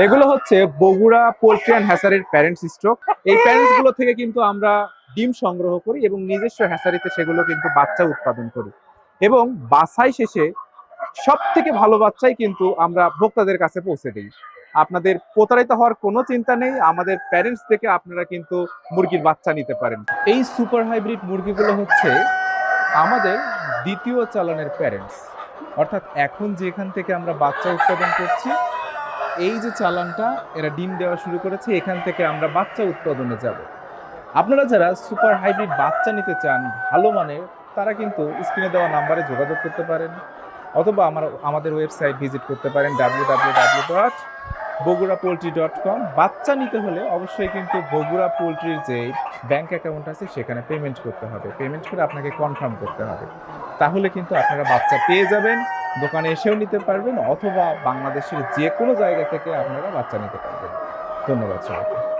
এগুলো হচ্ছে Bogura poultry and হ্যাসারির প্যারেন্টস স্টক এই প্যারেন্টসগুলো থেকে কিন্তু আমরা ডিম সংগ্রহ করি এবং নিজস্ব হ্যাসারিতে সেগুলো কিন্তু বাচ্চা উৎপাদন করি। এবং বাছাই শেষে সব থেকে ভালো বাচ্চাই কিন্তু আমরা ভোক্তাদের কাছে পৌঁছে দিই। আপনাদের প্রতারিত হওয়ার কোনো চিন্তা নেই, আমাদের প্যারেন্টস থেকে আপনারা কিন্তু মুরগির বাচ্চা নিতে পারেন। এই সুপার হাইব্রিড মুরগিগুলো হচ্ছে আমাদের দ্বিতীয় চালানের প্যারেন্টস অর্থাৎ এখন যেখান থেকে আমরা বাচ্চা উৎপাদন করছি এই যে চালানটা, এরা ডিম দেওয়া শুরু করেছে, এখান থেকে আমরা বাচ্চা উৎপাদনে যাব। আপনারা যারা সুপার হাইব্রিড বাচ্চা নিতে চান, ভালো মানের, তারা কিন্তু স্ক্রিনে দেওয়া নাম্বারে যোগাযোগ করতে পারেন, অথবা আমার, আমাদের ওয়েবসাইট ভিজিট করতে পারেন W W W dot Bogura poultry dot com বাচ্চা নিতে হলে অবশ্যই কিন্তু বগুড়া পোলট্রির যে ব্যাংক অ্যাকাউন্ট আছে, সেখানে পেমেন্ট করতে হবে। পেমেন্ট করে আপনাকে কনফার্ম করতে হবে। তাহলে কিন্তু আপনারা বাচ্চা পেয়ে যাবেন, দোকানে এসেও নিতে পারবেন অথবা বাংলাদেশের যে কোনো জায়গা থেকে আপনারা বাচ্চা নিতে পারবেন। ধন্যবাদ সবাইকে।